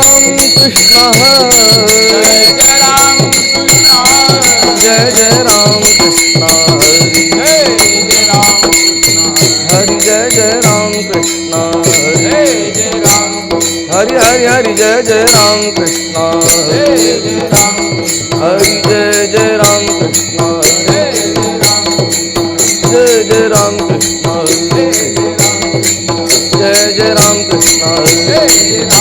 Krishna Hari. Jai Jai Ram Krishna Jai Jai Ram Krishna Hari. Jai Jai Ram Hari Hari Hari Jai Jai Ram Krishna Hari. Jai Jai Ram Krishna Jai Jai Ram Krishna Jai Jai Ram Krishna